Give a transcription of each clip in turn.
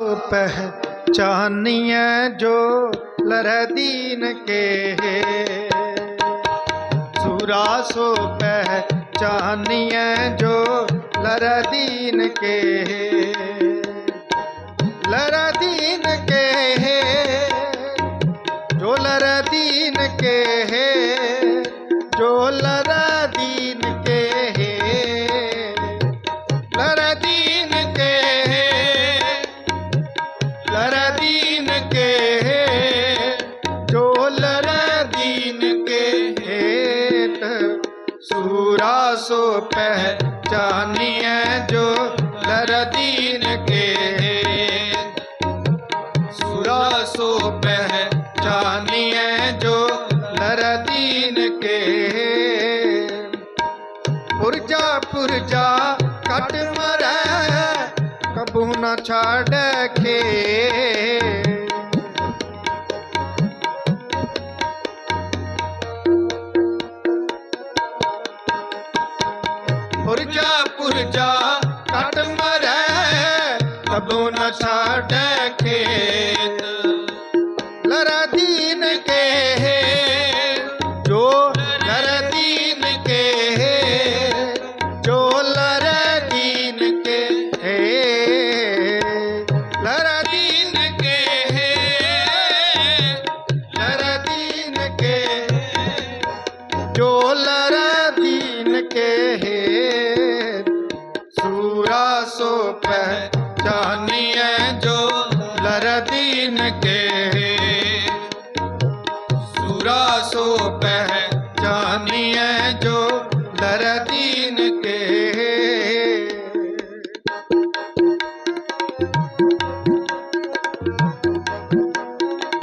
ਪਹਿਚਾਨੀਐ ਜੋ ਲਰਹਿ ਦੀਨ ਕੇ ਸੂਰਾ ਸੋ ਪਹਿਚਾਨੀਐ ਜੋ ਲਰਹਿ ਦੀਨ ਕੇ ਲਰਹਿ ਦੀਨ पहचानिए जो लरदीन के सूरा सो पहचानिए जो लरदीन के पुरजा पुरजा कट मरै कबू न छाड़ के छाटे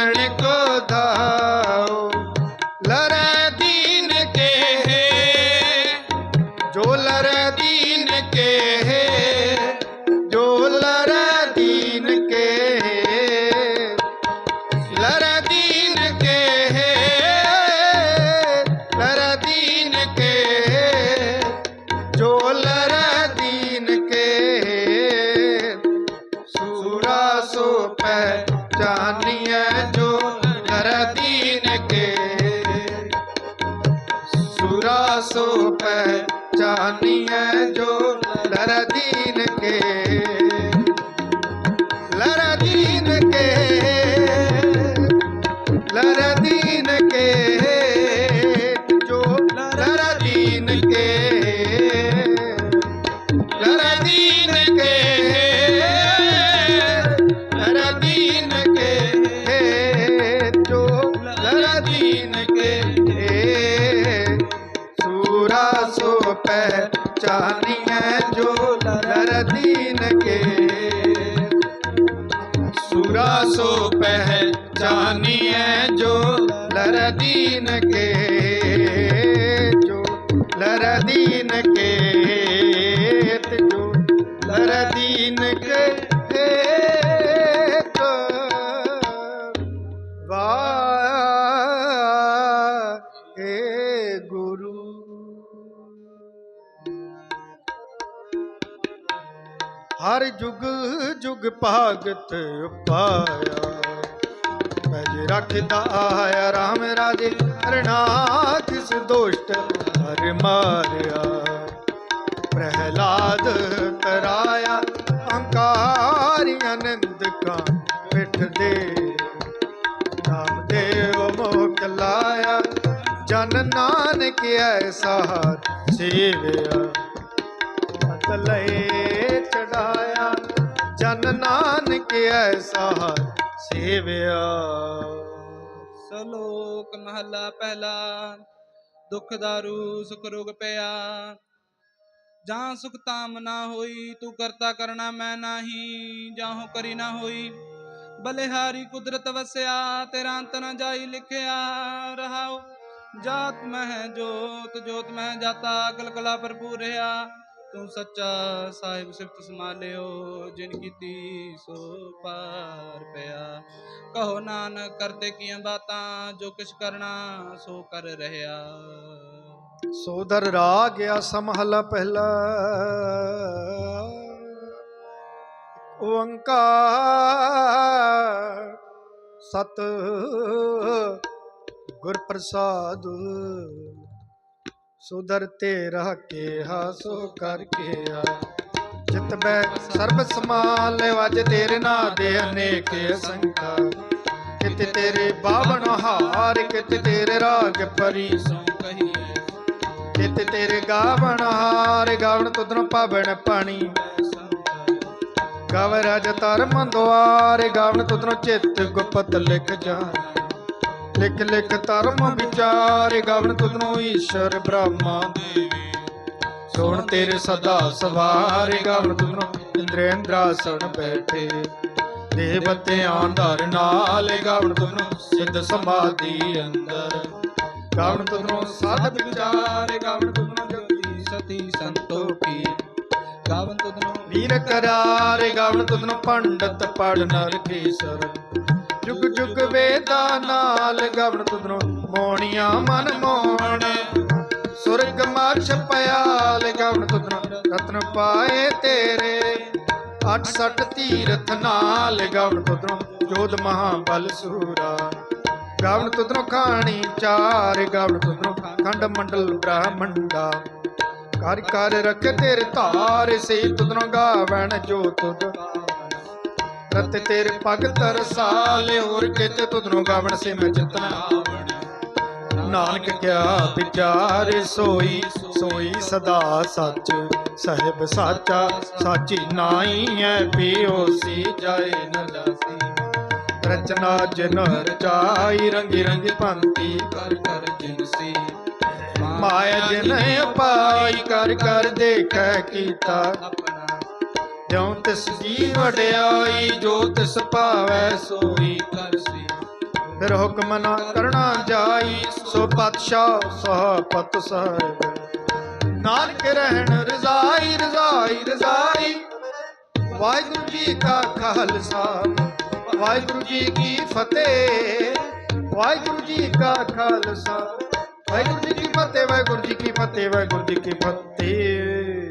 ਜਣ ਕੋ ਦਾਓ ਲਰੈ लरदीन के लरदीन के लरदीन के जो लरदीन के लरदीन के लरदीन के जो लरदीन के सूरा सो पहचानिए लर दीन के जो लर दीन के जो लर दीन के तो वाहे गुरु हर जुग जुग भागत पाया ਰੱਖਦਾ ਰਾਮ ਰਾਜੇ ਰਣਾ ਕਿਸ ਦੋਸ਼ਟ ਹਰ ਮਾਰਿਆ। ਪ੍ਰਹਿਲਾਦ ਤਰਾਇਆ ਅਹੰਕਾਰੀ ਆਨੰਦ ਕਾ ਪਿੱਠ ਦੇ। ਨਾਮਦੇਵ ਮੋਕ ਲਾਇਆ, ਜਨ ਨਾਨਕ ਐਸਾ ਸੇਵਿਆ। ਮਤ ਲਏ ਚੜਾਇਆ, ਜਨ ਨਾਨਕ ਐਸਾ ਸੇਵਿਆ। ਸਲੋਕ ਮਹੱਲਾ ਪਹਿਲਾ, ਦੁਖ ਦਾਰੂ ਸੁਖ ਰੋਗ ਪਿਆ। ਜਾਂ ਸੁਖ ਤਾਮ ਨਾ ਹੋਈ, ਤੂੰ ਕਰਤਾ ਕਰਨਾ ਮੈਂ ਨਾਹੀ ਜਾਹੋ ਕਰੀ ਨਾ ਹੋਈ। ਬਲਿਹਾਰੀ ਕੁਦਰਤ ਵਸਿਆ, ਤੇਰਾ ਅੰਤ ਨਾ ਜਾਈ ਲਿਖਿਆ। ਰਹਾਉ, ਜਾਤ ਮਹਿ ਜੋਤ ਜੋਤ ਮਹਿ ਜਾਤਾ ਅਕਲ ਭਰਪੂਰ ਰਹਾ। ਤੂੰ ਸੱਚਾ ਸਾਹਿਬ ਸਿਫਤ ਸਮਾਲਿਓ ਜਿਨ ਕੀਤੀ ਸੋ ਪਾਰ ਪਿਆ। ਕਹੋ ਨਾਨਕ ਕਰਤੇ ਕੀਆਂ ਬਾਤਾਂ, ਜੋ ਕਿਛ ਕਰਨਾ, ਸੋ ਕਰ ਰਹਿਆ ਸੋਦਰ ਰਾ ਗਿਆ ਮਹਲਾ ਪਹਿਲਾ। ਓੰਕਾਰ, ਸਤ ਗੁਰ ਪ੍ਰਸਾਦ। ਸੁਦਰ ਤੇਰਾ ਕੇਹਾ ਸੋ ਕਰ ਆ। ਜਿਤ ਬੈ ਸਰਬ ਸਮਾਲ ਵਜ ਤੇਰੇ ਨਾਂ ਦੇ ਅਨੇਕ ਸੰਖਾ ਕਿਤੇ ਤੇਰੇ ਬਾਵਣ ਹਾਰ, ਕਿਤੇ ਤੇਰੇ ਰਾਗ ਪਰੀ ਸੋ ਕਹੀਏ। ਕਿਤੇ ਤੇਰੇ ਗਾਵਣ ਹਾਰ, ਗਾਵਣ ਤੁਧਨ ਪਾਵਣ ਪਾਣੀ ਗਾਵ ਰਜ ਧਰਮ ਦੁਆਰ, ਗਾਵਣ ਤੁਧਨ ਚਿੱਤ ਗੁਪਤ ਲਿਖ ਜਾਣ। ਲਿਖ ਲਿਖ ਧਰਮ ਵਿਚਾਰ ਗਾਵਣ ਤੁਧਨੋ ਈਸ਼ਰ ਬ੍ਰਹਮਾ ਦੇਵੀ। ਸੁਣ ਤੇਰੇ ਸਦਾ ਸਵਾਰ ਗਾਵਣ ਤੁਧਨੋ ਇੰਦਰੇਂਦਰਾਸਣ ਬੈਠੇ। ਦੇਵਤਿਆਂ ਧਰ ਨਾਲ ਗਾਵਣ ਤੁਧਨੋ ਸਿੱਧ ਸਮਾਧੀ ਅੰਦਰ। ਗਾਵਣ ਤੁਧਨੋ ਸਾਧ ਵਿਚਾਰ ਗਾਵਣ ਤੁਧਨੋ ਜਗਤੀ ਸਤੀ ਸੰਤੋਖੀ। ਗਾਵਨ ਤੁਧਨੋ ਵੀਰ ਕਰਾਰ ਗਾਵਣ ਤੁਧਨੋ ਪੰਡਤ ਪੜ ਨਰ ਜੁਗ ਜੁਗ ਵੇਦਾਂ ਨਾਲ ਗਾਵਣ ਤੁਧਨੋ, ਮੋਣੀਆਂ ਮਨ ਮੋਹਣ ਸੁਰਗ ਮਰਛ ਪਿਆਲ ਗਾਵਣ ਤੁਧਨੋ, ਰਤਨ ਪਾਏ ਤੇਰੇ। 68 ਤੀਰਥ ਨਾਲ ਗਾਵਣ ਤੁਧਨੋ, ਜੋਧ ਮਹਾਬਲ ਸੂਰਾ ਗਵਣ ਤੁਧਨੋ ਖਾਣੀ ਚਾਰ, ਗਵਣ ਤੁਧਨੋ ਖੰਡ ਮੰਡਲ ਬ੍ਰਹਮੰਡਾ। ਕਰ ਕਰ ਰਖ ਤੇਰੇ ਧਾਰ ਸੇ ਤੁਧਨੋ ਗਾਵਣ ਜੋ ਤੁਧ। ਰਤ ਤੇਰੇ ਪਗ ਤਰਸਾਲੇ, ਹੋਰ ਕਿਤੇ ਤੁਧਨੋ ਗਾਵਣ ਸੇ ਮੈਂ ਚਿਤਨਾ ਨਾਨਕ ਕਿਆ ਵਿਚਾਰ ਸੋਈ ਸੋਈ ਸਦਾ ਸੱਚ। ਸਹਿਬ ਸਾਚਾ, ਸਾਚੀ ਨਾਈ ਐ, ਪੀਓ ਸੀ ਜਾਏ ਨ ਜਾਸੀ। ਰਚਨਾ ਜਿਨ ਰਚਾਈ ਰੰਗੀ ਰੰਗੀ ਪੰਤੀ ਕਰ ਕਰ ਜਿਨਸੀ। ਮਾਇਆ ਜਿਨ ਪਾਈ, ਕਰ ਕਰ ਦੇਖੈ ਕੀਤਾ। ਆਪਣਾ ਜਿਉ ਤਿਸ ਜੀ ਵਡਿਆਈ, ਜੋ ਤਿਸ ਭਾਵੈ ਸੋਈ ਕਰਸੀ ਫਿਰ ਹੁਕਮ ਨਾ ਕਰਨਾ ਜਾਈ, ਸੋ ਪਤਸ਼ਾਹ ਸਹ ਪਤ ਸਾਹਿਬ। ਨਾਨਕ ਰਹਿਣ ਰਜ਼ਾਈ ਰਜ਼ਾਈ ਰਜ਼ਾਈ। ਵਾਹਿਗੁਰੂ ਜੀ ਕਾ ਖਾਲਸਾ, ਵਾਹਿਗੁਰੂ ਜੀ ਕੀ ਫਤਿਹ। ਵਾਹਿਗੁਰੂ ਜੀ ਕਾ ਖਾਲਸਾ, ਵਾਹਿਗੁਰੂ ਜੀ ਕੀ ਫਤਿਹ, ਵਾਹਿਗੁਰੂ ਜੀ ਕੀ ਫਤਿਹ, ਵਾਹਿਗੁਰੂ ਜੀ ਕੀ ਫਤਿਹ।